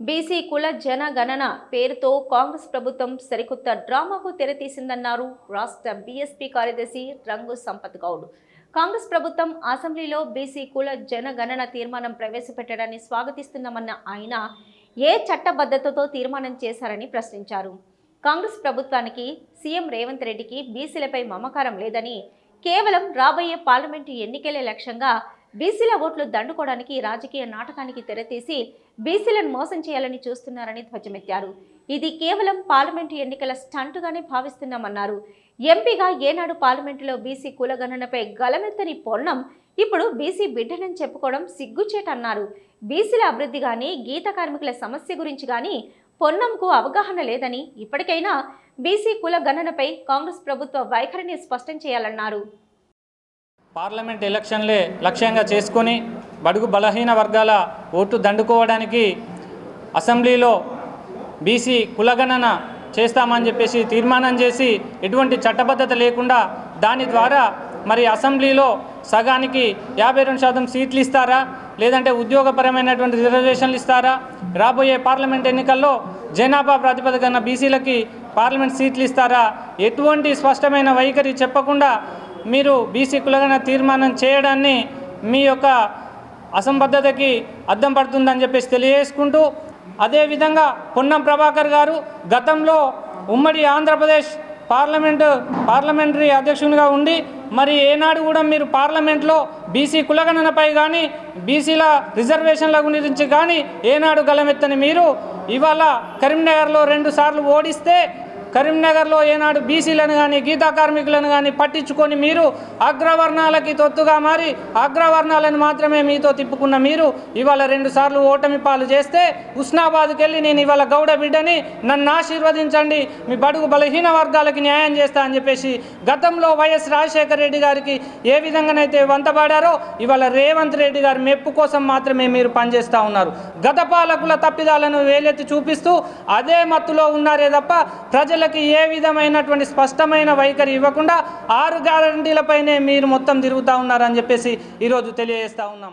BC కుల జనగణన పేరుతో కాంగ్రెస్ ప్రభుత్వం సరికొత్త డ్రామాకు తెరతీసిందన్నారు రాష్ట్ర బీఎస్పీ కార్యదర్శి రంగు సంపత్ గౌడ్. కాంగ్రెస్ ప్రభుత్వం అసెంబ్లీలో బీసీ కుల జనగణన తీర్మానం ప్రవేశపెట్టడాన్ని స్వాగతిస్తున్నామన్న ఆయన ఏ చట్టబద్ధతతో తీర్మానం చేశారని ప్రశ్నించారు. కాంగ్రెస్ ప్రభుత్వానికి సీఎం రేవంత్ రెడ్డికి బీసీలపై మమకారం లేదని కేవలం రాబోయే పార్లమెంటు ఎన్నికలే లక్ష్యంగా బీసీల ఓట్లు దండుకోవడానికి రాజకీయ నాటకానికి తెరతీసి బీసీలను మోసం చేయాలని చూస్తున్నారని ధ్వజమెత్తారు. ఇది కేవలం పార్లమెంటు ఎన్నికల స్టంటుగానే భావిస్తున్నామన్నారు. ఎంపీగా ఏనాడు పార్లమెంటులో బీసీ కులగణనపై గలమెత్తని పొన్నం ఇప్పుడు బీసీ బిడ్డనని చెప్పుకోవడం సిగ్గుచేటన్నారు బీసీల అభివృద్ధి కానీ గీత కార్మికుల సమస్య గురించి కానీ పొన్నంకు అవగాహన లేదని ఇప్పటికైనా బీసీ కుల గణనపై కాంగ్రెస్ ప్రభుత్వ వైఖరిని స్పష్టం చేయాలన్నారు. పార్లమెంట్ ఎలక్షన్లే లక్ష్యంగా చేసుకొని బడుగు బలహీన వర్గాల ఓటు దండుకోవడానికి అసెంబ్లీలో బీసీ కులగణన చేస్తామని చెప్పేసి తీర్మానం చేసి ఎటువంటి చట్టబద్ధత లేకుండా దాని ద్వారా మరి అసెంబ్లీలో సగానికి యాభై రెండు శాతం సీట్లు ఇస్తారా? లేదంటే ఉద్యోగపరమైనటువంటి రిజర్వేషన్లు ఇస్తారా? రాబోయే పార్లమెంట్ ఎన్నికల్లో జనాభా ప్రాతిపదికన బీసీలకి పార్లమెంట్ సీట్లు ఇస్తారా? ఎటువంటి స్పష్టమైన వైఖరి చెప్పకుండా మీరు బీసీ కులగణ తీర్మానం చేయడాన్ని మీ యొక్క అసంబద్ధతకి అద్దం పడుతుందని చెప్పేసి తెలియజేసుకుంటూ అదేవిధంగా పొన్నం ప్రభాకర్ గారు గతంలో ఉమ్మడి ఆంధ్రప్రదేశ్ పార్లమెంటు పార్లమెంటరీ అధ్యక్షునిగా ఉండి మరి ఏనాడు కూడా మీరు పార్లమెంట్లో బీసీ కులగణనపై కానీ బీసీల రిజర్వేషన్ల గురించి కానీ ఏనాడు గలమెత్తని మీరు ఇవాళ కరీంనగర్లో రెండు సార్లు ఓడిస్తే కరీంనగర్లో ఏనాడు బీసీలను కానీ గీతా కార్మికులను కానీ పట్టించుకొని మీరు అగ్రవర్ణాలకి తొత్తుగా మారి అగ్రవర్ణాలను మాత్రమే మీతో తిప్పుకున్న మీరు ఇవాళ రెండు సార్లు ఓటమి పాలు చేస్తే హుస్నాబాద్కి వెళ్ళి నేను ఇవాళ గౌడ బిడ్డని నన్ను ఆశీర్వదించండి మీ బడుగు బలహీన వర్గాలకి న్యాయం చేస్తా అని చెప్పేసి గతంలో వైఎస్ రాజశేఖర రెడ్డి గారికి ఏ విధంగానైతే వంతపాడారో ఇవాళ రేవంత్ రెడ్డి గారి మెప్పు కోసం మాత్రమే మీరు పనిచేస్తూ ఉన్నారు. గత పాలకుల తప్పిదాలను వేలెత్తి చూపిస్తూ అదే మత్తులో ఉన్నారే తప్ప ప్రజలకి ఏ విధమైనటువంటి స్పష్టమైన వైఖరి ఇవ్వకుండా ఆరు గ్యారంటీలపైనే మీరు మొత్తం తిరుగుతూ ఉన్నారని చెప్పేసి ఈరోజు తెలియజేస్తా ఉన్నాం.